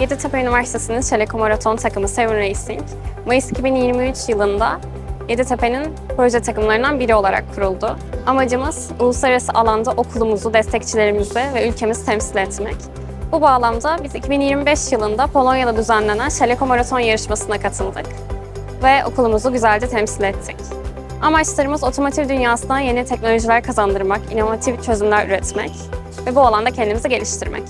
Yeditepe Üniversitesi'nin Çeleko Maraton takımı Seven Racing, Mayıs 2023 yılında Yeditepe'nin proje takımlarından biri olarak kuruldu. Amacımız uluslararası alanda okulumuzu, destekçilerimizi ve ülkemizi temsil etmek. Bu bağlamda biz 2025 yılında Polonya'da düzenlenen Çeleko Maraton yarışmasına katıldık ve okulumuzu güzelce temsil ettik. Amaçlarımız otomotiv dünyasına yeni teknolojiler kazandırmak, inovatif çözümler üretmek ve bu alanda kendimizi geliştirmek.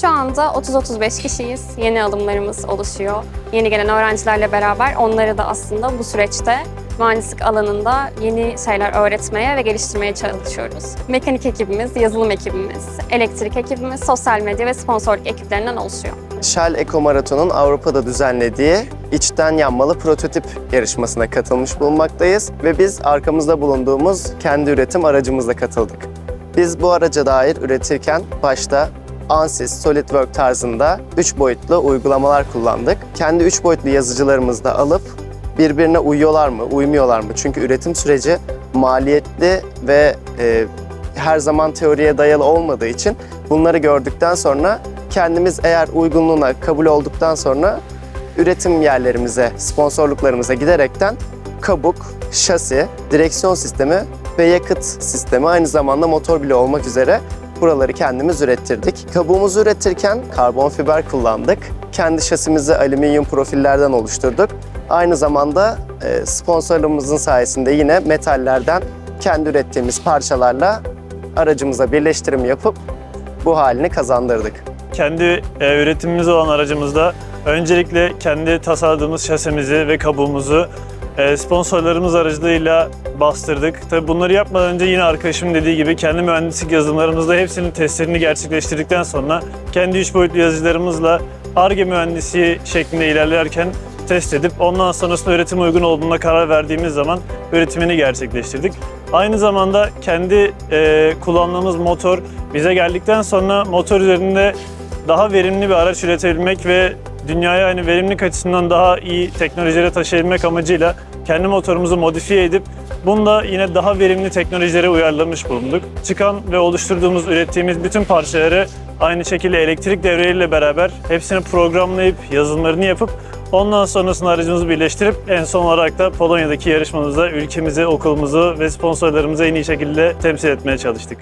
Şu anda 30-35 kişiyiz. Yeni alımlarımız oluşuyor. Yeni gelen öğrencilerle beraber onları da aslında bu süreçte mühendislik alanında yeni şeyler öğretmeye ve geliştirmeye çalışıyoruz. Mekanik ekibimiz, yazılım ekibimiz, elektrik ekibimiz, sosyal medya ve sponsorluk ekiplerinden oluşuyor. Shell Eco Marathon'un Avrupa'da düzenlediği içten yanmalı prototip yarışmasına katılmış bulunmaktayız ve biz arkamızda bulunduğumuz kendi üretim aracımızla katıldık. Biz bu araca dair üretirken başta ANSYS, SolidWorks tarzında 3 boyutlu uygulamalar kullandık. Kendi 3 boyutlu yazıcılarımızı da alıp birbirine uyuyorlar mı, uymuyorlar mı? Çünkü üretim süreci maliyetli ve e, her zaman teoriye dayalı olmadığı için bunları gördükten sonra kendimiz eğer uygunluğuna kabul olduktan sonra üretim yerlerimize, sponsorluklarımıza giderekten kabuk, şasi, direksiyon sistemi ve yakıt sistemi aynı zamanda motor bile olmak üzere buraları kendimiz ürettirdik. Kabuğumuzu üretirken karbon fiber kullandık. Kendi şasimizi alüminyum profillerden oluşturduk. Aynı zamanda e, sponsorluğumuzun sayesinde yine metallerden kendi ürettiğimiz parçalarla aracımıza birleştirim yapıp bu halini kazandırdık. Kendi e, üretimimiz olan aracımızda öncelikle kendi tasarladığımız şasemizi ve kabuğumuzu sponsorlarımız aracılığıyla bastırdık. Tabii bunları yapmadan önce yine arkadaşımın dediği gibi kendi mühendislik yazılımlarımızda hepsinin testlerini gerçekleştirdikten sonra kendi üç boyutlu yazıcılarımızla ARGE mühendisi şeklinde ilerlerken test edip ondan sonrasında üretime uygun olduğuna karar verdiğimiz zaman üretimini gerçekleştirdik. Aynı zamanda kendi e, kullandığımız motor bize geldikten sonra motor üzerinde daha verimli bir araç üretebilmek ve dünyaya hani verimlilik açısından daha iyi teknolojilere taşıyabilmek amacıyla kendi motorumuzu modifiye edip bunu da yine daha verimli teknolojilere uyarlamış bulunduk. Çıkan ve oluşturduğumuz, ürettiğimiz bütün parçaları aynı şekilde elektrik devreleriyle beraber hepsini programlayıp yazılımlarını yapıp ondan sonrasında aracımızı birleştirip en son olarak da Polonya'daki yarışmamızda ülkemizi, okulumuzu ve sponsorlarımızı en iyi şekilde temsil etmeye çalıştık.